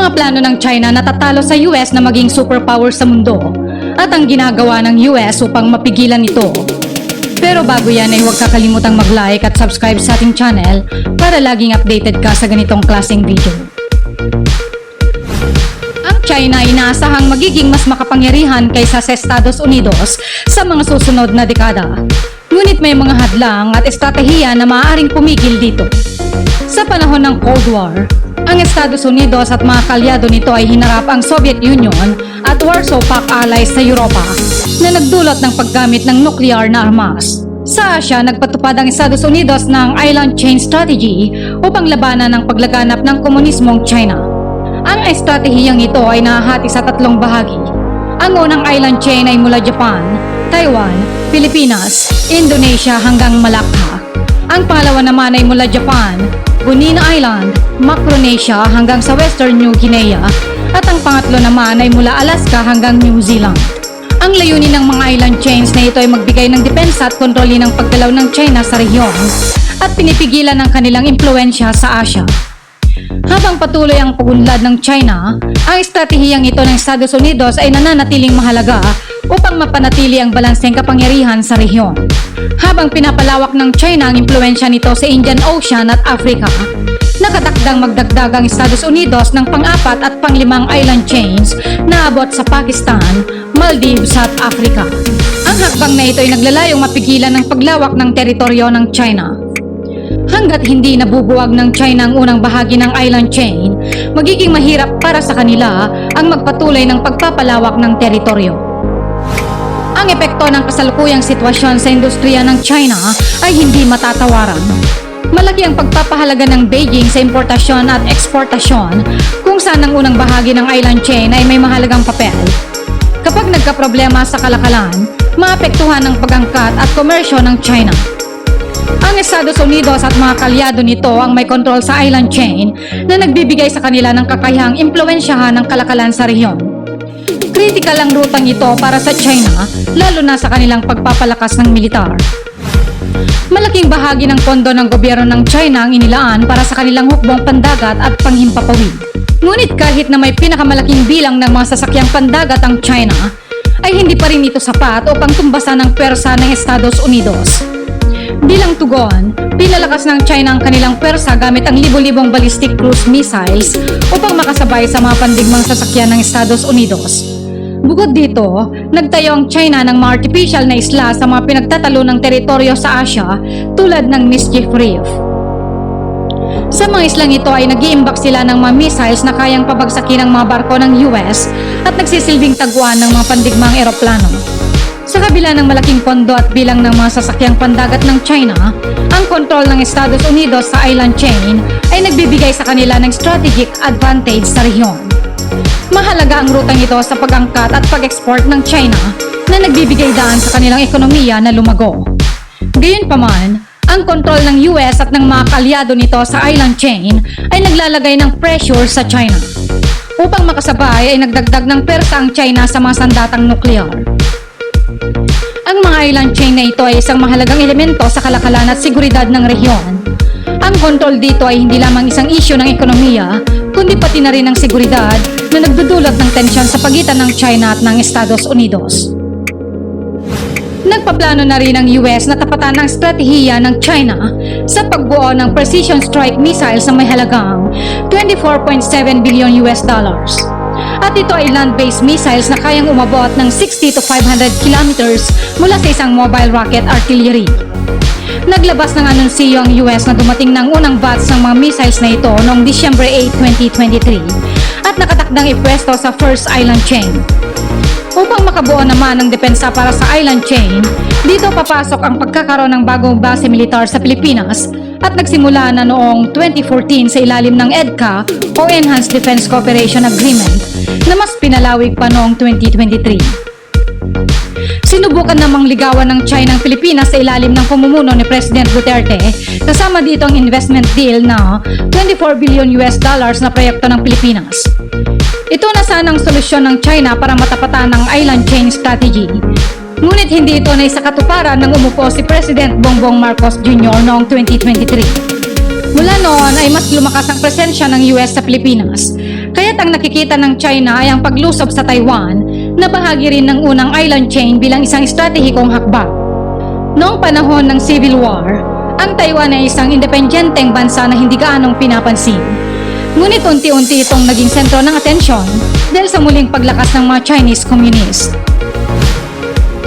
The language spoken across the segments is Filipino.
mga plano ng China na tatalo sa US na maging superpower sa mundo at ang ginagawa ng US upang mapigilan ito. Pero bago yan ay huwag kakalimutang mag-like at subscribe sa ating channel para laging updated ka sa ganitong klaseng video. Ang China ay inaasahang magiging mas makapangyarihan kaysa sa Estados Unidos sa mga susunod na dekada. Ngunit may mga hadlang at estratehiya na maaaring pumigil dito. Sa panahon ng Cold War, ang Estados Unidos at mga kalyado nito ay hinarap ang Soviet Union at Warsaw Pact allies sa Europa na nagdulot ng paggamit ng nuclear na armas. Sa Asia, nagpatupad ang Estados Unidos ng Island Chain Strategy upang labanan ang paglaganap ng komunismong China. Ang estratehiyang ito ay nahahati sa tatlong bahagi. Ang unang island chain ay mula Japan, Taiwan, Pilipinas, Indonesia hanggang Malacca. Ang pangalawa naman ay mula Japan, Bonino Island, Micronesia hanggang sa Western New Guinea at ang pangatlo naman ay mula Alaska hanggang New Zealand. Ang layunin ng mga island chains na ito ay magbigay ng depensa at kontrolin ng paggalaw ng China sa rehiyon at pinipigilan ang kanilang impluensya sa Asia. Habang patuloy ang pagunlad ng China, ang estratehiyang ito ng Estados Unidos ay nananatiling mahalaga upang mapanatili ang balanseng kapangyarihan sa rehiyon. Habang pinapalawak ng China ang impluensya nito sa Indian Ocean at Africa, nakatakdang magdagdag ang Estados Unidos ng pang-apat at panglimang island chains na abot sa Pakistan, Maldives at Africa. Ang hakbang na ito ay naglalayong mapigilan ang paglawak ng teritoryo ng China. Hanggat hindi nabubuwag ng China ang unang bahagi ng island chain, magiging mahirap para sa kanila ang magpatuloy ng pagpapalawak ng teritoryo. Ang epekto ng kasalukuyang sitwasyon sa industriya ng China ay hindi matatawaran. Malaki ang pagpapahalaga ng Beijing sa importasyon at eksportasyon kung saan ang unang bahagi ng island chain ay may mahalagang papel. Kapag nagkaproblema sa kalakalan, maapektuhan ang pagangkat at komersyo ng China. Ang Estados Unidos at mga kalyado nito ang may kontrol sa island chain na nagbibigay sa kanila ng kakayahang impluensyahan ng kalakalan sa rehiyon. Critical ang rutang ito para sa China, lalo na sa kanilang pagpapalakas ng militar. Malaking bahagi ng pondo ng gobyerno ng China ang inilaan para sa kanilang hukbong pandagat at panghimpapawid. Ngunit kahit na may pinakamalaking bilang ng mga sasakyang pandagat ang China, ay hindi pa rin ito sapat upang tumbasan ang pwersa ng Estados Unidos. Bilang tugon, pinalakas ng China ang kanilang pwersa gamit ang libo-libong ballistic cruise missiles upang makasabay sa mga pandigmang sasakyan ng Estados Unidos. Bukod dito, nagtayo ang China ng mga artificial na isla sa mga pinagtatalo ng teritoryo sa Asia tulad ng Mischief Reef. Sa mga islang ito ay nag-iimbak sila ng mga missiles na kayang pabagsakin ng mga barko ng US at nagsisilbing taguan ng mga pandigmang eroplano. Sa kabila ng malaking pondo at bilang ng mga sasakyang pandagat ng China, ang kontrol ng Estados Unidos sa island chain ay nagbibigay sa kanila ng strategic advantage sa rehiyon. Mahalaga ang rutang ito sa pag-angkat at pag-export ng China na nagbibigay daan sa kanilang ekonomiya na lumago. Gayunpaman, ang kontrol ng US at ng mga kalyado nito sa island chain ay naglalagay ng pressure sa China. Upang makasabay ay nagdagdag ng persa ang China sa mga sandatang nuklear. Ang mga island chain na ito ay isang mahalagang elemento sa kalakalan at seguridad ng rehiyon. Ang kontrol dito ay hindi lamang isang isyu ng ekonomiya, kundi pati na rin ng seguridad na nagdudulot ng tensyon sa pagitan ng China at ng Estados Unidos. Nagpaplano na rin ang US na tapatan ang estratehiya ng China sa pagbuo ng precision strike missiles na may halagang 24.7 billion US dollars. At ito ay land-based missiles na kayang umabot ng 60 to 500 kilometers mula sa isang mobile rocket artillery. Naglabas ng anunsiyo ang US na dumating ng unang batch ng mga missiles na ito noong December 8, 2023 at nakatakdang ipwesto sa First Island Chain. Upang makabuo naman ng depensa para sa island chain, dito papasok ang pagkakaroon ng bagong base militar sa Pilipinas at nagsimula na noong 2014 sa ilalim ng EDCA o Enhanced Defense Cooperation Agreement na mas pinalawig pa noong 2023. Sinubukan namang ligawan ng China ang Pilipinas sa ilalim ng pamumuno ni President Duterte kasama dito ang investment deal na 24 billion US dollars na proyekto ng Pilipinas. Ito na sanang solusyon ng China para matapatan ang island chain strategy. Ngunit hindi ito na sa katuparan nang umupo si President Bongbong Marcos Jr. noong 2023. Mula noon ay mas lumakas ang presensya ng US sa Pilipinas Kaya't ang nakikita ng China ay ang paglusob sa Taiwan na bahagi rin ng unang island chain bilang isang estratehikong hakbang. Noong panahon ng Civil War, ang Taiwan ay isang independenteng bansa na hindi gaanong pinapansin. Ngunit unti-unti itong naging sentro ng atensyon dahil sa muling paglakas ng mga Chinese Communist.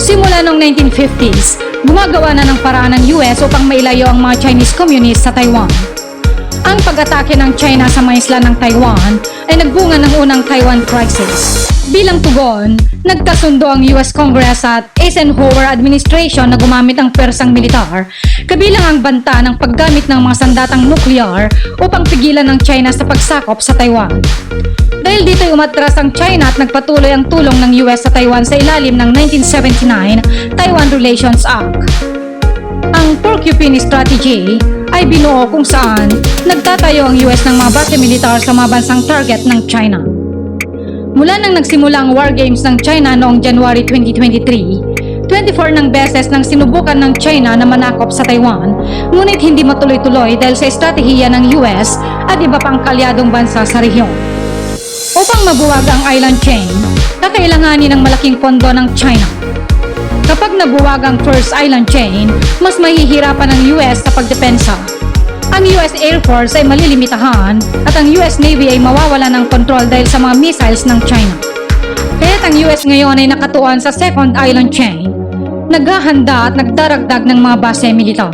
Simula noong 1950s, gumagawa na ng paraan ng US upang mailayo ang mga Chinese Communists sa Taiwan. Ang pag-atake ng China sa mga isla ng Taiwan ay nagbunga ng unang Taiwan Crisis. Bilang tugon, nagkasundo ang US Congress at Eisenhower Administration na gumamit ang persang militar, kabilang ang banta ng paggamit ng mga sandatang nuklear upang pigilan ng China sa pagsakop sa Taiwan. Dahil dito'y umatras ang China at nagpatuloy ang tulong ng US sa Taiwan sa ilalim ng 1979 Taiwan Relations Act. Ang Porcupine Strategy ay binuo kung saan nagtatayo ang US ng mga base militar sa mga bansang target ng China. Mula nang nagsimula ang war games ng China noong January 2023, 24 ng beses nang sinubukan ng China na manakop sa Taiwan, ngunit hindi matuloy-tuloy dahil sa estratehiya ng US at iba pang kalyadong bansa sa rehiyon. Upang mabuwag ang island chain, kakailanganin ng malaking pondo ng China. Kapag nabuwag ang first island chain, mas mahihirapan ang US sa pagdepensa. Ang US Air Force ay malilimitahan at ang US Navy ay mawawala ng kontrol dahil sa mga missiles ng China. Kaya't ang US ngayon ay nakatuon sa second island chain, naghahanda at nagdaragdag ng mga base militar.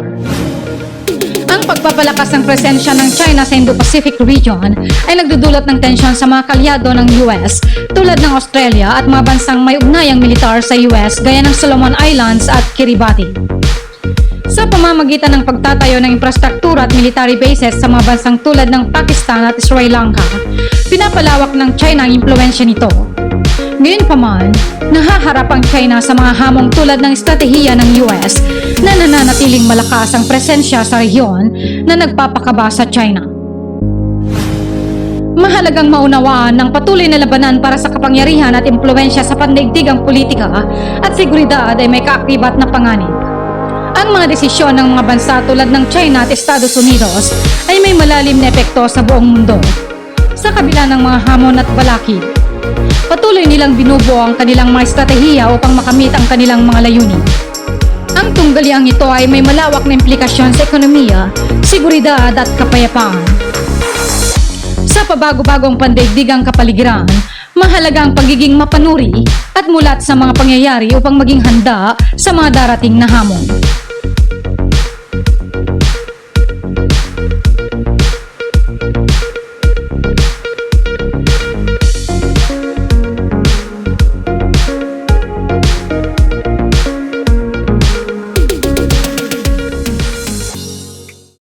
Pagpapalakas ng presensya ng China sa Indo-Pacific region ay nagdudulot ng tensyon sa mga kalyado ng US tulad ng Australia at mga bansang may ugnayang militar sa US gaya ng Solomon Islands at Kiribati. Sa pamamagitan ng pagtatayo ng infrastruktura at military bases sa mga bansang tulad ng Pakistan at Sri Lanka, pinapalawak ng China ang impluensya nito. Ngayon pa man, nahaharap ang China sa mga hamong tulad ng estratehiya ng US na nananatiling malakas ang presensya sa rehiyon na nagpapakaba sa China. Mahalagang maunawaan ng patuloy na labanan para sa kapangyarihan at impluensya sa pandaigdigang politika at seguridad ay may kaakibat na panganib. Ang mga desisyon ng mga bansa tulad ng China at Estados Unidos ay may malalim na epekto sa buong mundo. Sa kabila ng mga hamon at balakid, patuloy nilang binubuo ang kanilang mga estratehiya upang makamit ang kanilang mga layunin. Ang tunggaliang ito ay may malawak na implikasyon sa ekonomiya, seguridad at kapayapaan. Sa pabago-bagong pandaigdigang kapaligiran, mahalaga ang pagiging mapanuri at mulat sa mga pangyayari upang maging handa sa mga darating na hamon.